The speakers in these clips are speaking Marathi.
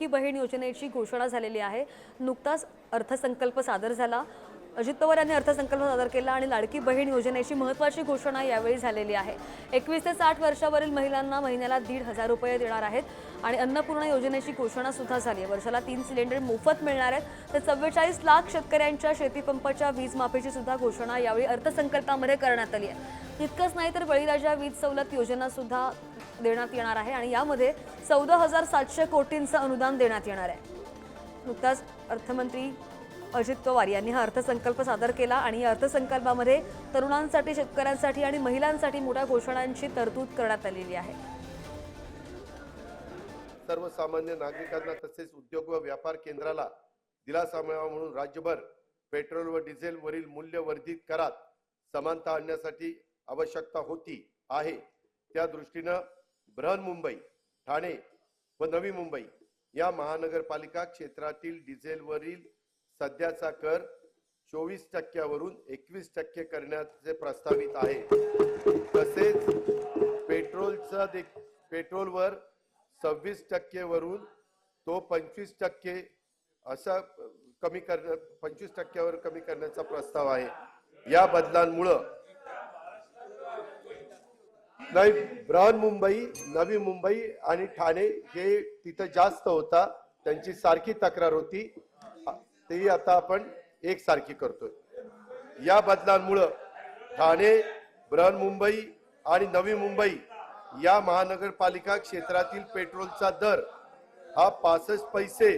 की बहीण योजनेची घोषणा झालेली आहे. नुकताच अर्थसंकल्प सादर झाला. अजित पवार यांनी अर्थसंकल्प सादर केला आणि लाडकी बहीण योजनेची महत्त्वाची घोषणा यावेळी झालेली आहे. एकवीस ते साठ वर्षावरील महिलांना महिन्याला दीड हजार रुपये देणार आहेत आणि अन्नपूर्णा योजनेची घोषणा सुद्धा झाली आहे. वर्षाला तीन सिलेंडर मोफत मिळणार आहेत. तर चव्वेचाळीस लाख शेतकऱ्यांच्या शेतीपंपाच्या वीज माफीची सुद्धा घोषणा यावेळी अर्थसंकल्पामध्ये करण्यात आली आहे. इतकंच नाही तर बळीराजा वीज सवलत योजना सुद्धा देण्यात येणार आहे आणि यामध्ये चौदा हजार सातशे कोटींचं अनुदान देण्यात येणार आहे. नुकताच अर्थमंत्री अजित पवार यांनी हा अर्थसंकल्प सादर केला आणि या अर्थसंकल्पामध्ये तरुणांसाठी शेतकऱ्यांसाठी आणि महिलांसाठी मोठ्या घोषणांची तरतूद करण्यात आलेली आहे. सर्वसामान्य नागरिकांना तसेच उद्योग व व्यापार केंद्राला दिलासा मिळावा म्हणून राज्यभर पेट्रोल व डिझेलवरील मूल्य वर्धित करात समानता आणण्यासाठी आवश्यकता होती आहे. त्या दृष्टीनं बृहन्मुंबई ठाणे व नवी मुंबई या महानगरपालिका क्षेत्रातील डिझेलवरील सध्याचा कर चोवीस टक्क्यावरून एकवीस टक्के करण्याचे प्रस्तावित आहे. तसेच पेट्रोलचा दे पेट्रोलवर सव्वीस टक्केवरून तो पंचवीस टक्के असा कमी करण्या पंचवीस टक्क्यावर कमी करण्याचा प्रस्ताव आहे. या बदलांमुळं नाही बृहन्मुंबई नवी मुंबई आणि ठाणे हे तिथं जास्त होता. त्यांची सारखी तक्रार होती. तेही आता आपण एक सारखी करतोय. या बदलांमुळं ठाणे बृहन्मुंबई आणि नवी मुंबई या महानगरपालिका क्षेत्रातील पेट्रोलचा दर हा पासष्ट पैसे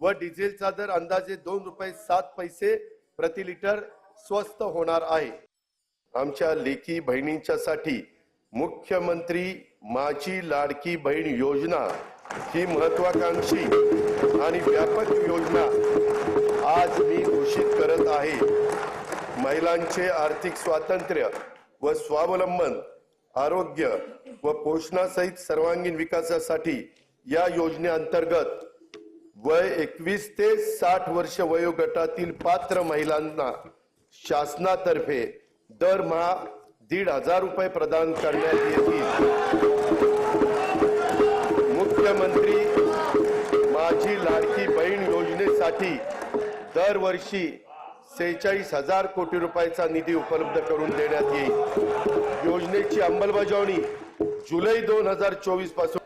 व डिझेलचा दर अंदाजे दोन रुपये सात पैसे प्रति लिटर स्वस्त होणार आहे. आमच्या लेखी बहिणींच्यासाठी मुख्यमंत्री माझी लाडकी बहीण योजना ही महत्वाकांक्षी आणि व्यापक योजना आज मी घोषित करत आहे. महिलांचे आर्थिक स्वातंत्र्य व स्वावलंबन आरोग्य व पोषणासहित सर्वांगीण विकासासाठी या योजनेअंतर्गत वय एकवीस ते साठ वर्ष वयोगटातील पात्र महिलांना शासनातर्फे दरमहा दीड हजार रुपये प्रदान करण्यात येतील. मुख्यमंत्री माझी लाडकी बहीण योजनेसाठी दरवर्षी सेहेचाळीस हजार कोटी रुपयाचा निधी उपलब्ध करून देण्यात येईल. योजनेची अंमलबजावणी जुलै दोन हजार चोवीसपासून